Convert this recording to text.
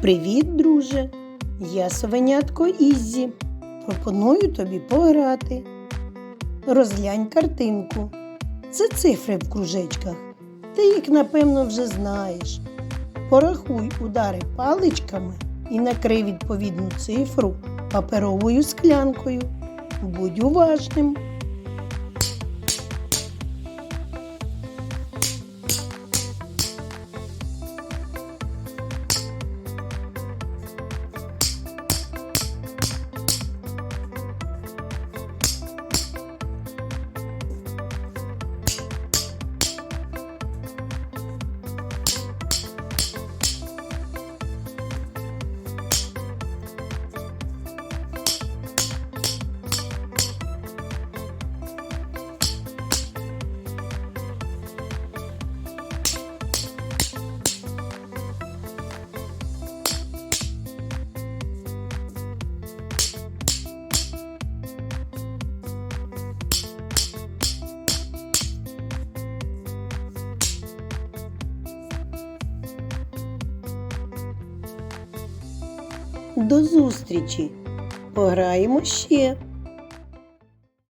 Привіт, друже! Я совенятко Іззі. Пропоную тобі пограти. Розглянь картинку. Це цифри в кружечках. Ти їх, напевно, вже знаєш. Порахуй удари паличками і накрий відповідну цифру паперовою склянкою. Будь уважним. До зустрічі! Пограємо ще!